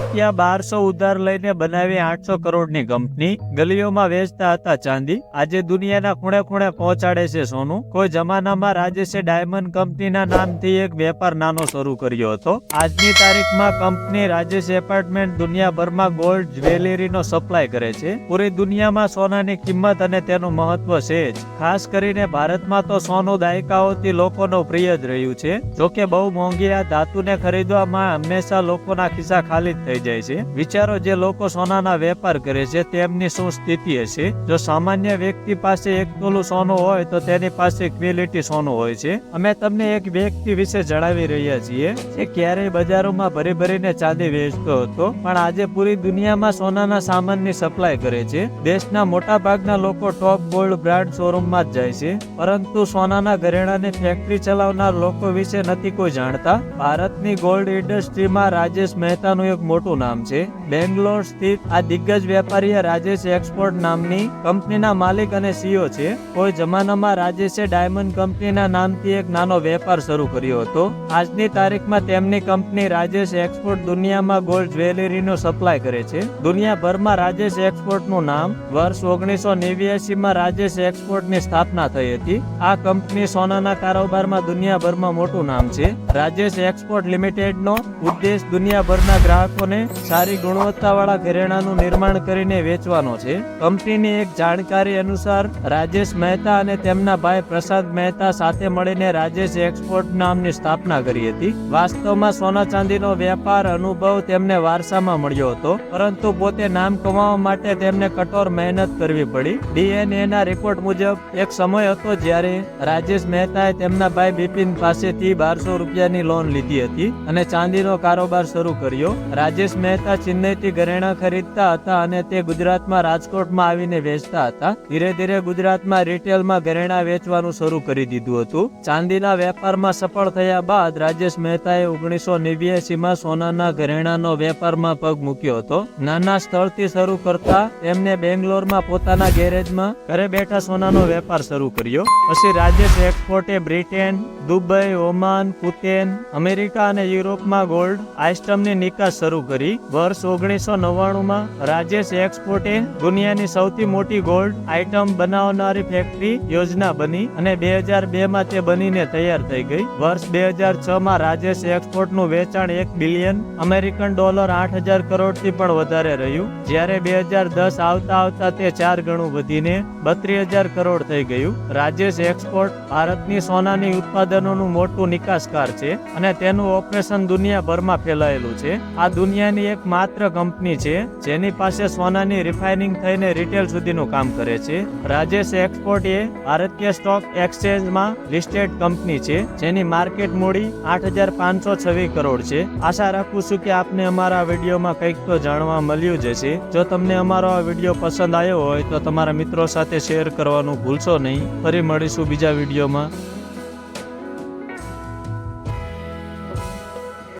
રૂપિયા બારસો ઉધાર લઈને બનાવી આઠસો કરોડની કંપની ગલીઓમાં વેચતા હતા ચાંદી. આજે દુનિયાના ખૂણે ખૂણે પહોંચાડે છે સોનું. કોઈ જમાનામાં રાજેશે ડાયમંડ કંપનીના નામથી એક વેપાર નાનો શરૂ કર્યો હતો. આજની તારીખમાં કંપની રાજેશ એપાર્ટમેન્ટ દુનિયાભરમાં ગોલ્ડ જ્વેલરીનો સપ્લાય કરે છે. પૂરી દુનિયામાં સોનાની કિંમત અને તેનું મહત્વ છે જ. ખાસ કરીને ભારતમાં તો સોનું દાયકાઓથી લોકોનો પ્રિય જ રહ્યું છે. જોકે બહુ મોંઘી આ ધાતુને ખરીદવામાં હંમેશા લોકોના ખિસ્સા ખાલી જ થઈ જાય છે. વિચારો જે લોકો સોનાના વેપાર કરે છે, તેમની શું સ્થિતિ હશે? જો સામાન્ય વ્યક્તિ પાસે એક તોલું સોનું હોય, તો તેની પાસે ક્વોલિટી સોનું હોય છે. અમે તમને એક વ્યક્તિ વિશે જણાવી રહ્યા છીએ, જે ક્યારેય બજારોમાં ભરી ભરીને ચાંદી વેચતો હતો, પણ આજે પૂરી દુનિયામાં સોનાના સામાનની સપ્લાય કરે છે. દેશના મોટા ભાગના લોકો ટોપ ગોલ્ડ બ્રાન્ડ શોરૂમમાં જ જાય છે. પરંતુ સોનાના ઘરેણાની ફેક્ટરી ચલાવનાર લોકો વિશે નથી કોઈ જાણતા. ભારતની ગોલ્ડ ઇન્ડસ્ટ્રીમાં રાજેશ મહેતાનું એક મોટું નામ છે. બેંગ્લોર સ્થિત આ દિગ્ગજ વેપારી રાજેશ એક્સપોર્ટ નામની કંપનીના માલિક અને સીઓ છે. કોઈ જમાનામાં રાજેશે ડાયમંડ કંપનીના નામથી એક નાનો વેપાર શરૂ કર્યો હતો. આજની તારીખમાં તેમની કંપની રાજેશ એક્સપોર્ટ દુનિયામાં ગોલ્ડ જ્વેલરીનો સપ્લાય કરે છે. દુનિયાભરમાં રાજેશ એક્સપોર્ટનું નામ વર્ષ ઓગણીસો નેવ્યાસીમાં રાજેશ એક્સપોર્ટની સ્થાપના થઈ હતી. આ કંપની સોનાના કારોબારમાં દુનિયાભરમાં મોટું નામ છે. રાજેશ એક્સપોર્ટ લિમિટેડનો ઉદ્દેશ દુનિયાભરના ગ્રાહકોને સારી ગુણવત્તાવાળા ઘરેણાનું નિર્માણ કરીને વેચવાનો છે. કંપનીની એક જાણકારી અનુસાર, રાજેશ મહેતા અને તેમના ભાઈ પ્રસાદ મહેતા સાથે મળીને રાજેશ એક્સપોર્ટ નામની સ્થાપના કરી હતી. વાસ્તવમાં સોના ચાંદીનો વેપાર અનુભવ તેમને વારસામાં મળ્યો હતો, પરંતુ પોતે નામ કમાવા માટે તેમને કઠોર મહેનત કરવી પડી. ડીએનએ ના રિપોર્ટ મુજબ, એક સમય હતો જ્યારે રાજેશ મહેતાએ તેમના ભાઈ બિપિન પાસેથી બારસો રૂપિયાની લોન લીધી હતી અને ચાંદીનો કારોબાર શરૂ કર્યો. રાજેશ મહેતા ચેન્નઈથી ઘરેણા ખરીદતા હતા અને તે ગુજરાતમાં રાજકોટમાં આવીને વેચતા હતા. ધીરે ધીરે ગુજરાતમાં રિટેલમાં ઘરેણા વેચવાનું શરૂ કરી દીધું હતું. ચાંદીના વેપારમાં સફળ થયા બાદ રાજેશ મહેતાએ ઓગણીસો નેવ્યાસીમાં સોનાના ઘરેણાનો વેપારમાં પગ મૂક્યો હતો. નાના સ્થળથી શરૂ કરતા તેમને બેંગ્લોરમાં પોતાના ગેરેજમાં ઘરે બેઠા સોનાનો વેપાર શરૂ કર્યો. પછી રાજેશ એક્સપોર્ટે બ્રિટેન, દુબઈ, ઓમાન કુતેન અમેરિકા અને યુરોપમાં ગોલ્ડ આઇસ્ટમની નિકાસ શરૂ કરી વર્ષ ઓગણીસો નવ્વાણુંમાં રાજેશ એક્સપોર્ટે દુનિયાની સૌથી મોટી ગોલ્ડ આઇટમ બનાવનારી ફેક્ટરી યોજના બની અને બે હજાર બે માં તે બનીને તૈયાર થઈ ગઈ. વર્ષ બે હજાર છ માં રાજેશ એક્સપોર્ટનું વેચાણ એક બિલિયન અમેરિકન ડોલર આઠ હજાર કરોડથી પણ વધારે રહ્યું. જ્યારે બે હજાર દસ આવતા આવતા તે ચાર ગણું વધીને બત્રીસ હજાર કરોડ થઈ ગયું. રાજેશ એક્સપોર્ટ ભારતની સોનાની ઉત્પાદનોનું મોટું નિકાસકાર છે અને તેનું ઓપરેશન દુનિયાભરમાં ફેલાયેલું છે. આ દુનિયાની એક માત્ર કંપની છે, જેની પાસે સોનાની રિફાઇનિંગ થઈને રિટેલ સુધીનું કામ કરે છે. રાજેશ એક્સપોર્ટ એ ભારતીય સ્ટોક એક્સચેન્જમાં લિસ્ટેડ કંપની છે, જેની માર્કેટ મૂડી આઠ હજાર પાંચસો છવ્વીસ કરોડ છે. આશા રાખું છું કે આપને અમારા વિડીયોમાં કંઈક તો જાણવા મળ્યું જ હશે. જો તમને અમારો આ વીડિયો પસંદ આવ્યો હોય તો તમારા મિત્રો સાથે શેર કરવાનું ભૂલશો નહીં. ફરી મળીશું બીજા વિડીયોમાં.